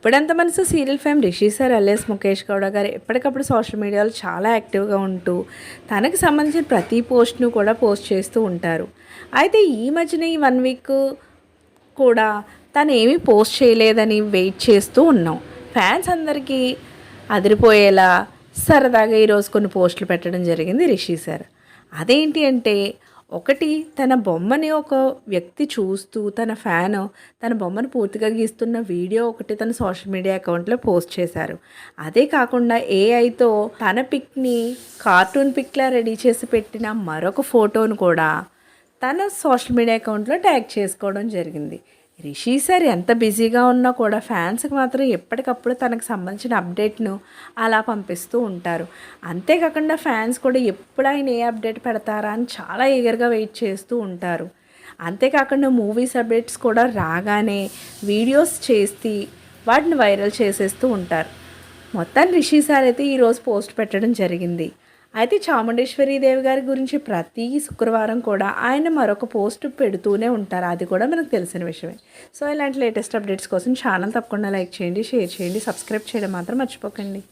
ఇప్పుడంత Manasu serial fame Rishi sir alias Mukesh Gowda garu ఎప్పటికప్పుడు social మీడియాలో చాలా యాక్టివ్గా ఉంటూ తనకు సంబంధించిన ప్రతి పోస్ట్ను కూడా పోస్ట్ చేస్తూ ఉంటారు. అయితే ఈ మధ్యన ఈ వన్ వీక్ కూడా తను ఏమీ పోస్ట్ చేయలేదని వెయిట్ చేస్తూ ఉన్నాం. ఫ్యాన్స్ అందరికీ అదిరిపోయేలా సరదాగా ఈరోజు కొన్ని పోస్టులు పెట్టడం జరిగింది రిషి సార్ అదేంటి అంటే ఒకటి తన బొమ్మని ఒక వ్యక్తి చూస్తూ తన ఫ్యాన్ తన బొమ్మను పూర్తిగా గీస్తున్న వీడియో ఒకటి తన సోషల్ మీడియా అకౌంట్లో పోస్ట్ చేశారు. అదే కాకుండా ఏఐతో తన పిక్ని కార్టూన్ పిక్లా రెడీ చేసి పెట్టిన మరొక ఫోటోను కూడా తన సోషల్ మీడియా అకౌంట్లో ట్యాగ్ చేసుకోవడం జరిగింది. రిషి సార్ ఎంత బిజీగా ఉన్నా కూడా ఫ్యాన్స్కి మాత్రం ఎప్పటికప్పుడు తనకు సంబంధించిన అప్డేట్ను అలా పంపిస్తూ ఉంటారు. అంతేకాకుండా ఫ్యాన్స్ కూడా ఎప్పుడు ఆయన ఏ అప్డేట్ పెడతారా అని చాలా ఈగర్గా వెయిట్ చేస్తూ ఉంటారు. అంతేకాకుండా మూవీస్ అప్డేట్స్ కూడా రాగానే వీడియోస్ చేసి వాటిని వైరల్ చేసేస్తూ ఉంటారు. మొత్తం రిషి సార్ అయితే ఈరోజు పోస్ట్ పెట్టడం జరిగింది. అయితే చాముండేశ్వరి దేవి గారి గురించి ప్రతి శుక్రవారం కూడా ఆయన మరొక పోస్ట్ పెడుతూనే ఉంటారు. అది కూడా మనకు తెలిసిన విషయమే. సో ఇలాంటి లేటెస్ట్ అప్డేట్స్ కోసం ఛానల్ తప్పకుండా లైక్ చేయండి షేర్ చేయండి సబ్స్క్రైబ్ చేయడం మాత్రం మర్చిపోకండి.